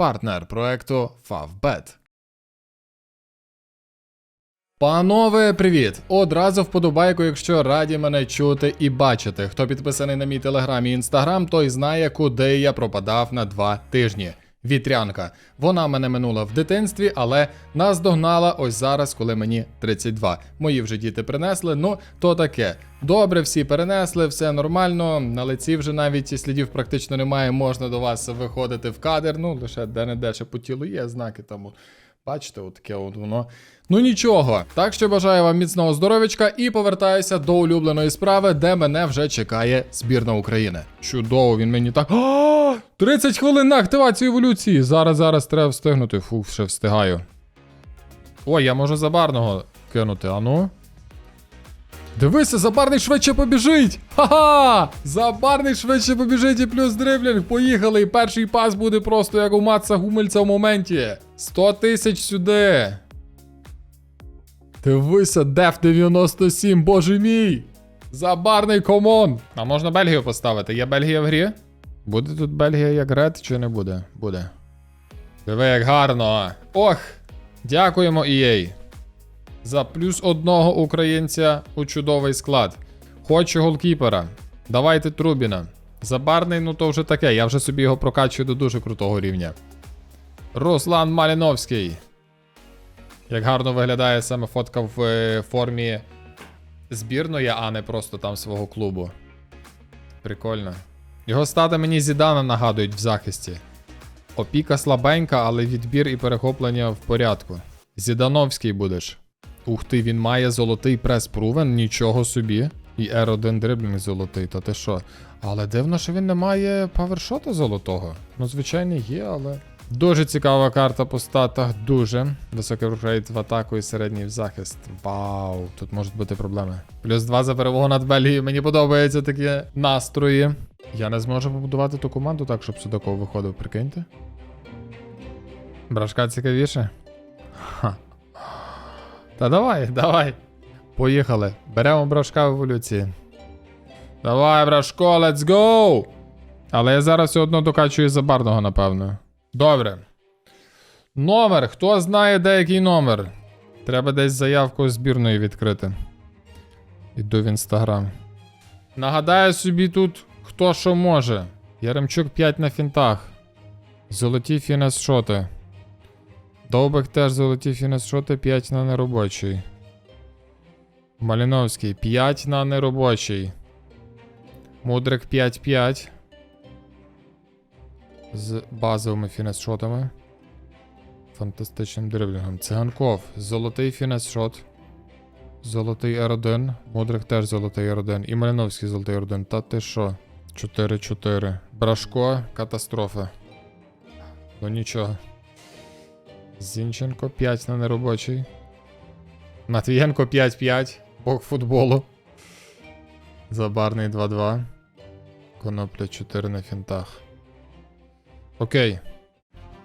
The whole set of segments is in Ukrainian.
партнер проекту Favbet. Панове, привіт! Одразу вподобайку, якщо раді мене чути і бачити. Хто підписаний на мій телеграм і інстаграм, той знає, куди я пропадав на два тижні. Вітрянка. Вона мене минула в дитинстві, але наздогнала ось зараз, коли мені 32. Мої вже діти принесли, ну то таке. Добре, всі перенесли, все нормально. На лиці вже навіть слідів практично немає. Можна до вас виходити в кадр. Ну лише де-не-де ще по тілу є знаки там. Бачите, от таке от воно. Ну нічого. Так що бажаю вам міцного здоров'ячка і повертаюся до улюбленої справи, де мене вже чекає збірна України. Чудово, він мені так. 30 хвилин на активацію еволюції. Зараз, зараз треба встигнути. Фу, ще встигаю. Ой, я можу забарного кинути, а ну. Дивися, забарний швидше побіжить! Ха-ха! Забарний швидше побіжить і плюс дриблінг. Поїхали. І перший пас буде просто як у Матса Гумельця в моменті. 100 тисяч сюди. Дивися, Деф 97, боже мій! Забарний комон! А можна Бельгію поставити? Є Бельгія в грі? Буде тут Бельгія як ред чи не буде? Буде. Диви, як гарно. Ох! Дякуємо EA. За плюс одного українця у чудовий склад. Хочу голкіпера. Давайте Трубіна. Забарний, ну то вже таке. Я вже собі його прокачую до дуже крутого рівня. Руслан Маліновський. Як гарно виглядає саме фотка в е, формі збірної, а не просто там свого клубу. Прикольно. Його стати мені Зідана нагадують в захисті. Опіка слабенька, але відбір і перехоплення в порядку. Зідановський будеш. Ух ти, він має золотий прес прувен, нічого собі. І R1 дриблінг золотий, та ти що? Але дивно, що він не має павершота золотого. Ну, звичайно, є, але. Дуже цікава карта по статах, дуже. Високий рейт в атаку і середній в захист. Вау, тут можуть бути проблеми. Плюс 2 за перемогу над Бельгією. Мені подобаються такі настрої. Я не зможу побудувати ту команду так, щоб Судаков виходив, прикиньте. Брашка цікавіше. Ха. Та давай, давай. Поїхали. Беремо брашка в еволюції. Давай, брашко, let's go! Але я зараз все одно докачую забарного, напевно. Добре. Номер. Хто знає деякий номер? Треба десь заявку збірної відкрити. Іду в інстаграм. Нагадаю собі тут, хто що може. Яремчук 5 на фінтах. Золоті фінес-шоти. Довбик теж золоті фінес-шоти 5 на неробочий. Маліновський 5 на неробочий. Мудрик 5-5. З базовими фінес-шотами. Фантастичним дриблінгом. Циганков. Золотий фінес-шот. Золотий R1. Мудрик теж золотий R1. І Маліновський золотий R1. Та ти що? 4-4. Брашко. Катастрофа. Ну нічого. Зінченко 5 на неробочий. Матвієнко 5-5. Бог футболу. Забарний 2-2. Конопля 4 на фінтах. Окей.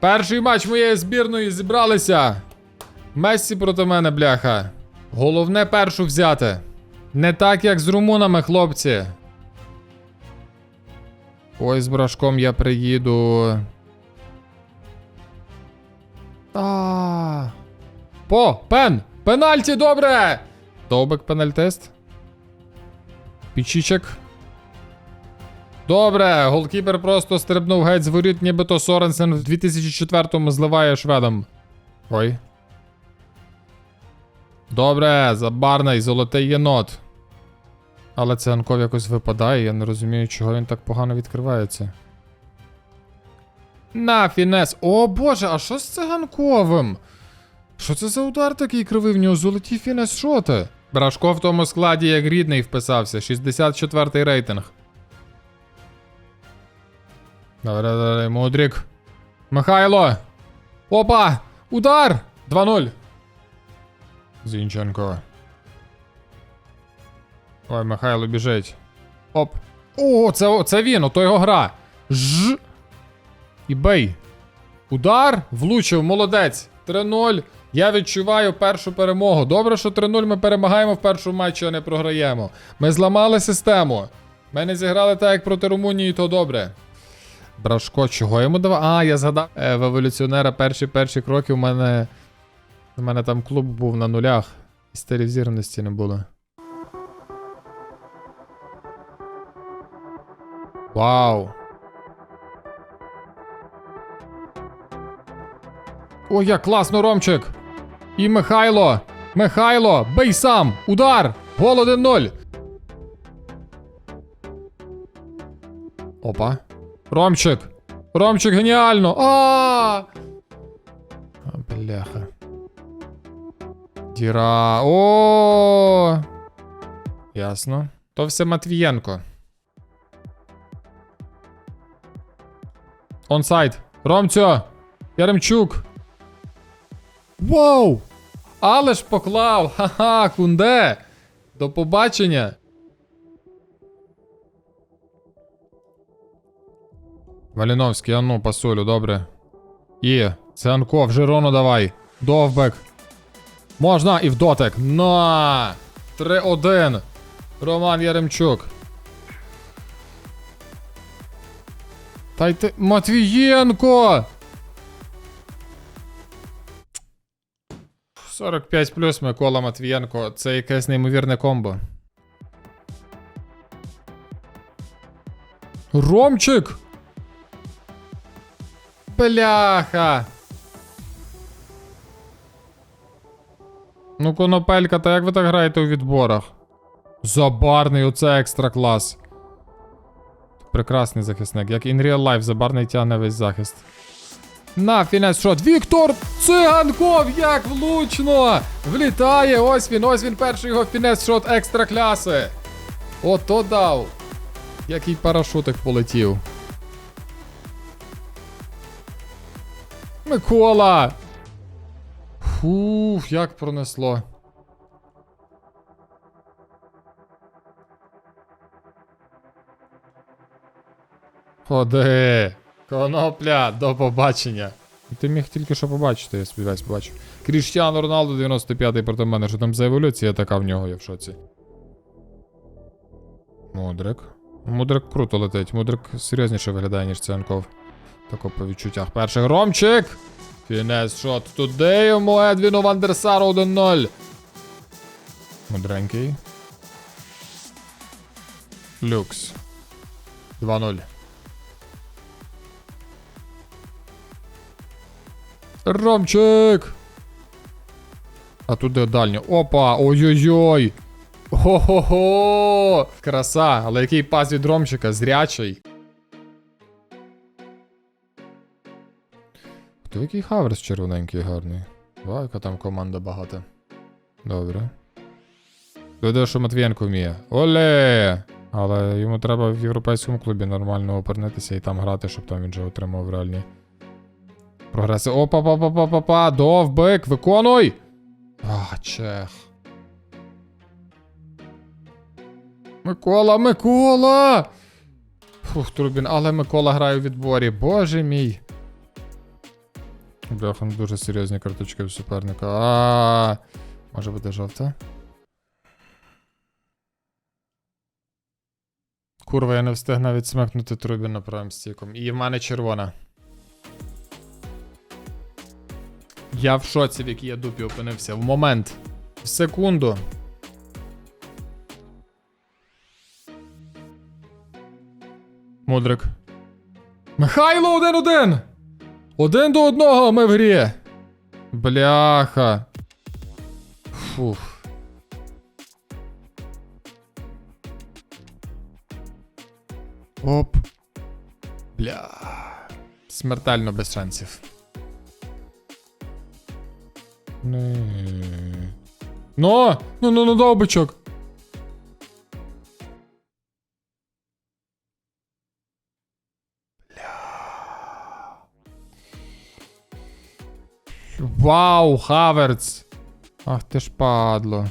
Перший матч моєї збірної зібралися. Мессі проти мене, бляха. Головне першу взяти. Не так, як з румунами, хлопці. Ой, з брашком я приїду. А. По, пен! Пенальті, добре! Довбик пенальтест. Пічічек. Добре, голкіпер просто стрибнув геть з воріт, нібито Соренсен в 2004-му зливає шведом. Ой. Добре, забарний, золотий єнот. Але циганков якось випадає, я не розумію, чого він так погано відкривається. На, фінес. О боже, а що з циганковим? Що це за удар такий кривий в нього золоті фінес шоти? Брашко в тому складі як рідний вписався, 64-й рейтинг. Добре, добре, Мудрик. Михайло. Опа! Удар! 2-0. Зінченко. Ой, Михайло біжить. Оп. О, це, це він, ото його гра. Ж. І бей. Удар. Влучив, молодець. 3-0. Я відчуваю першу перемогу. Добре, що 3-0 ми перемагаємо в першому матчі, а не програємо. Ми зламали систему. Ми не зіграли так, як проти Румунії, то добре. Брашко, чого йому давав? А, я згадав. Е, в еволюціонера перші перші кроки у мене. У мене там клуб був на нулях. І зірності не було. Вау. Ой, як класно, Ромчик! І Михайло! Михайло! Бий сам! Удар! Гол 1-0! Опа. Ромчик! Ромчик, геніально! А! А, Бляха. Діра. О! Ясно. То все Матвієнко. Онсайд. Ромцю! Яремчук! Вау! Але ж поклав! Ха-ха, кунде! До побачення! Маліновський, ану, пасулю, добре. І, Цианков, Жирону давай. Довбек. Можна і в дотик. На! 3-1. Роман Яремчук. Та й ти. Матвієнко! 45 плюс Микола Матвієнко. Це якесь неймовірне комбо. Ромчик! Бляха! Ну, конопелька, та як ви так граєте у відборах? Забарний, оце екстра клас. Прекрасний захисник. Як in real life, забарний тягне весь захист. На фінес шот. Віктор Циганков! Як влучно! Влітає! Ось він, ось він перший його фінес шот екстра класи. Ото дав. Який парашутик полетів. Микола! Фух, як пронесло. Ходи. Конопля, до побачення. Ти міг тільки що побачити, я сподіваюсь, побачив. Кріштіану Роналду 95-й проти мене, що там за еволюція така в нього, я в шоці. Мудрик. Мудрик круто летить. Мудрик серйозніше виглядає, ніж Цианков. Тако по відчуттях. Перший Ромчик! Фінес шот туди йому Едвіну Вандерсару 1-0. Мудренький. Люкс. 2-0. Ромчик! А туди дальню. Опа! Ой-ой-ой! Хо-хо-хо! Краса! Але який пас від Ромчика, зрячий. Хто який хаверс червоненький гарний? Ва, яка там команда багата. Добре. Видно, що Матвієнко вміє. Оле! Але йому треба в європейському клубі нормально опернитися і там грати, щоб там він вже отримав реальні прогреси. опа па па па па па Довбик, виконуй! А, чех. Микола, Микола! Фух, Трубін, але Микола грає у відборі. Боже мій. Бляха, дуже серйозні карточки в суперника. А, може бути жовта. Курва, я не встиг навіть смикнути Трубіна правим стіком. І в мене червона. Я в шоці, в якій я дупі опинився. В момент. В секунду. Мудрик. Михайло 1-1! Один до одного ми в грі. Бляха. Фух. Оп. Бля. Смертельно без шансів. Ну, ну, ну, ну, довбичок. Вау, Хаверц. Ах ти ж падло.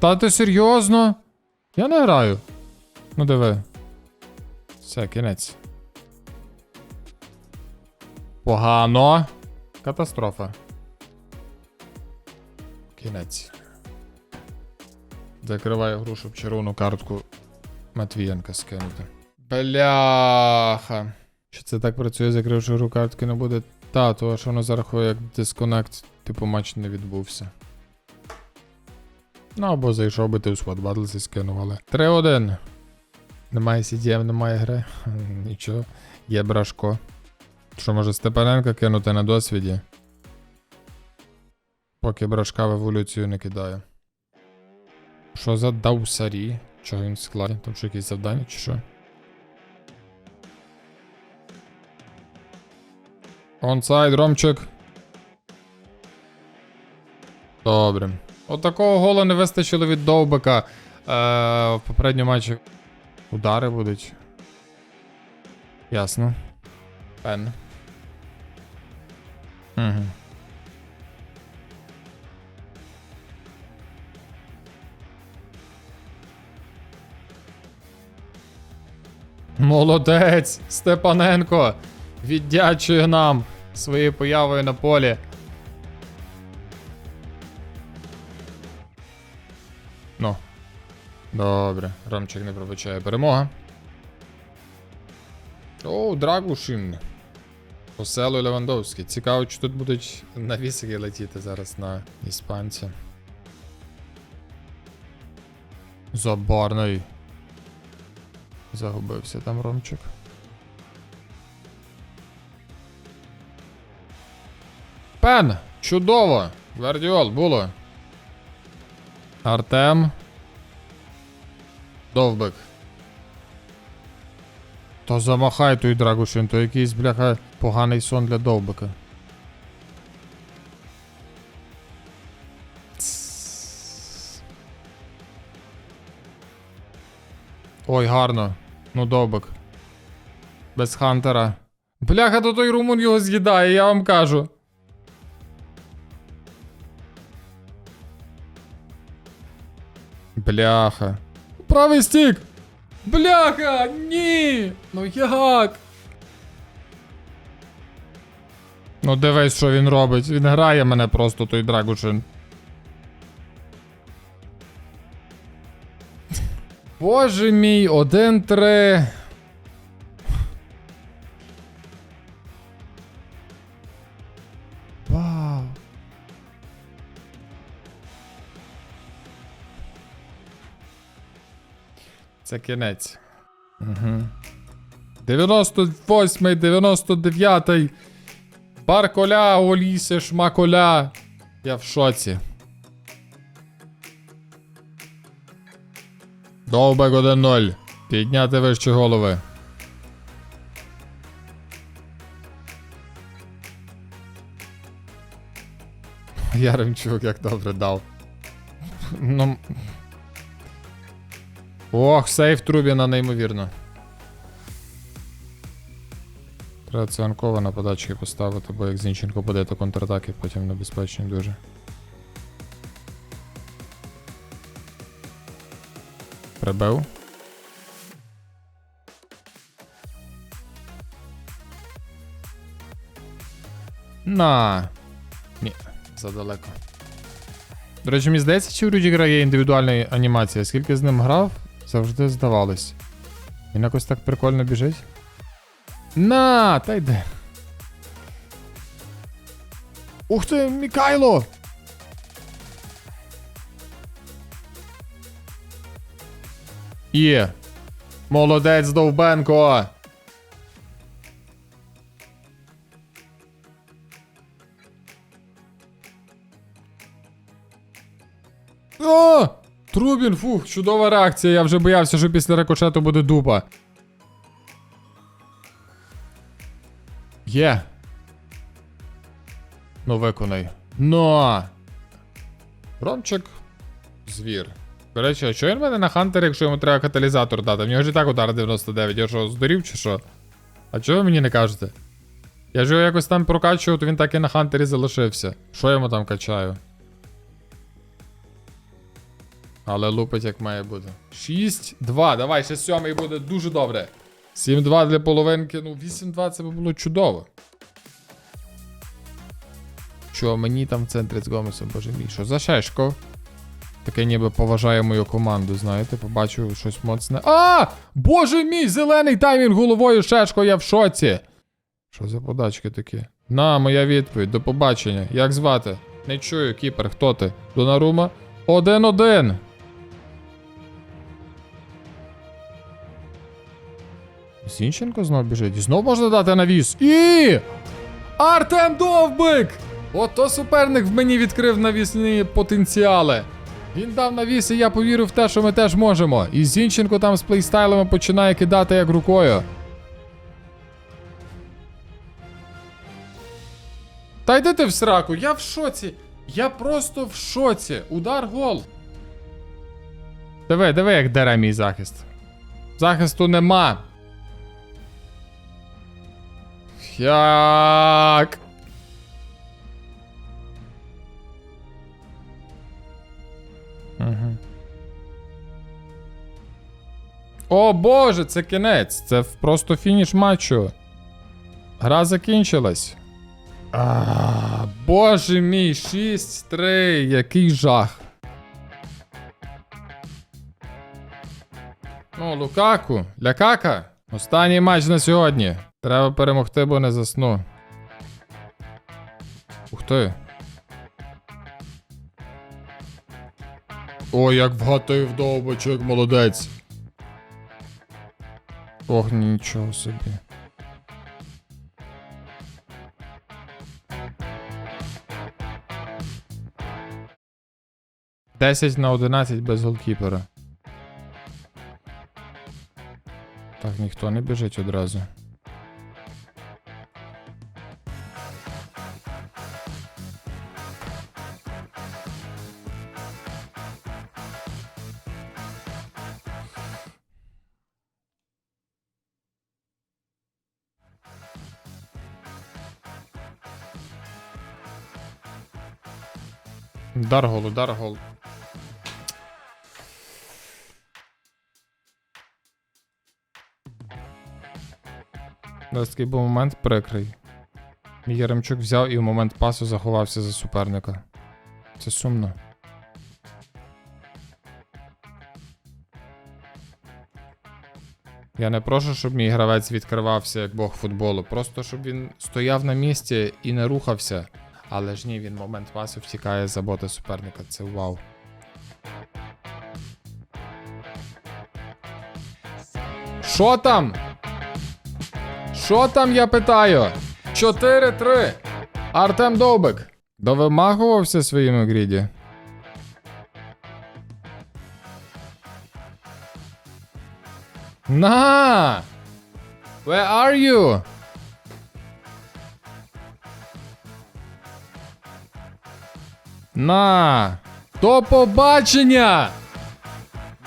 Та ти серйозно? Я не граю. Ну диви. Все, кінець. Погано. Катастрофа. Кінець. Закриваю гру, щоб червону картку Матвієнка скинути. Бляха. Чи це так працює, закривши гру картки не буде? Та, того що воно зарахує як дисконект, типу матч не відбувся. Ну або зайшов би ти в сquad Battles і скинув, але. 3-1. Немає CDM, немає гри. Нічого. Є брашко. Що може Степаненка кинути на досвіді? Поки брашка в еволюцію не кидає. Що за Даусарі? Чого він в складі? Там що якісь завдання чи що? Онсайд, Ромчик. Добре. От такого гола не вистачило від Довбика. Е, в попередньому матчі удари будуть. Ясно. Пен. Угу. Молодець! Степаненко! Віддячує нам своєю появою на полі. Ну. Добре, Ромчик не пробачає перемога. О, Драгушин. Осело Левандовський. Цікаво, чи тут будуть навісики летіти зараз на іспанця. Забарний. Загубився там Ромчик. Пен! Чудово! Гвардіол, було. Артем. Довбик. Та замахай той Драгушин, то якийсь, бляха, поганий сон для довбика. Ой, гарно. Ну, довбик. Без Хантера. Бляха, то той румун його з'їдає, я вам кажу. Бляха. Правий стік! Бляха! Ні! Ну як? Ну дивись, що він робить. Він грає мене просто той драгучин. Боже мій, 1-3. Це кінець. Угу. 98-й, 99-й. Барколя, Олісе, Шмаколя. Я в шоці. Довбек 1-0. Підняти вище голови. Яремчук як добре дав. Ну. Ох, сейф Трубіна неймовірно. Треба циганкова на подачки поставити, бо як Зінченко буде, то контратаки потім небезпечні дуже. Прибив. На. Ні, задалеко. До речі, мені здається, чи у Рюдігера є індивідуальна анімація. Скільки з ним грав, завжди здавалось. Він якось так прикольно біжить. На, та йде. Ух ти, Мікайло! Є. Молодець Довбенко. О! Трубін, фух, чудова реакція. Я вже боявся, що після рикошету буде дупа. Є. Ну, виконай. Но. Ромчик. Звір. До речі, а що він мене на Хантер, якщо йому треба каталізатор дати? В нього ж і так удар 99. Я що, здурів чи що? А чого ви мені не кажете? Я ж його якось там прокачував, то він так і на Хантері залишився. Що йому там качаю? Але лупить як має бути. 6-2. Давай, ще сьомий буде дуже добре. 7-2 для половинки. Ну, 8-2 це було чудово. Що, мені там в центрі з Гомесом, боже мій, що за шешко? Таке ніби поважає мою команду, знаєте, побачу щось моцне. А! Боже мій, зелений таймінг головою шешко, я в шоці. Що за подачки такі? На, моя відповідь, до побачення. Як звати? Не чую, кіпер, хто ти? Донарума? Один-один. Зінченко знов біжить. І знов можна дати навіс. І. Артем Довбик! Ото суперник в мені відкрив навісні потенціали. Він дав навіс, і я повірив в те, що ми теж можемо. І Зінченко там з плейстайлами починає кидати як рукою. Та йди ти в сраку, я в шоці. Я просто в шоці. Удар гол. Диви, диви, як дере мій захист. Захисту нема. Як? Угу. О боже, це кінець. Це просто фініш матчу. Гра закінчилась. А, боже мій, 6-3, який жах. Ну, Лукаку, Лякака. Останній матч на сьогодні. Треба перемогти, бо не засну. Ух ти. Ой, як вгатив довбочок, молодець. Ох, нічого собі. Десять на 11 без голкіпера. Так, ніхто не біжить одразу. Удар гол, удар гол. Такий був момент прикрий. Мій Яремчук взяв і в момент пасу заховався за суперника. Це сумно. Я не прошу, щоб мій гравець відкривався як бог футболу. Просто щоб він стояв на місці і не рухався. Але ж ні, він момент пасу втікає за боти суперника. Це вау. Що там? Що там, я питаю? 4-3. Артем Довбик. Довимахувався своїми гріді. На! Where are you? На! До побачення!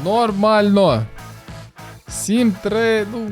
Нормально. 7-3, ну.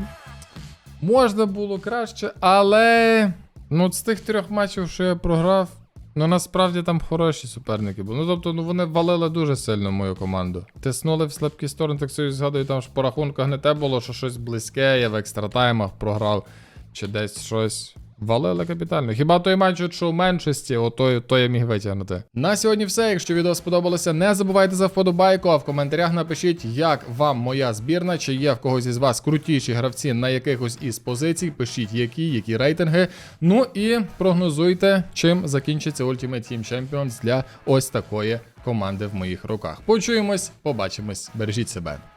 Можна було краще, але. Ну, з тих трьох матчів, що я програв, ну насправді там хороші суперники були. Ну тобто, ну вони валили дуже сильно мою команду. Тиснули в слабкі сторони, так собі згадую, там ж по рахунках не те було, що щось близьке, я в екстратаймах програв, чи десь щось. Валили капітально. Хіба той матч, що в меншості, ото, то я міг витягнути. На сьогодні все. Якщо відео сподобалося, не забувайте за вподобайку, а в коментарях напишіть, як вам моя збірна, чи є в когось із вас крутіші гравці на якихось із позицій. Пишіть, які, які рейтинги. Ну і прогнозуйте, чим закінчиться Ultimate Team Champions для ось такої команди в моїх руках. Почуємось, побачимось, бережіть себе.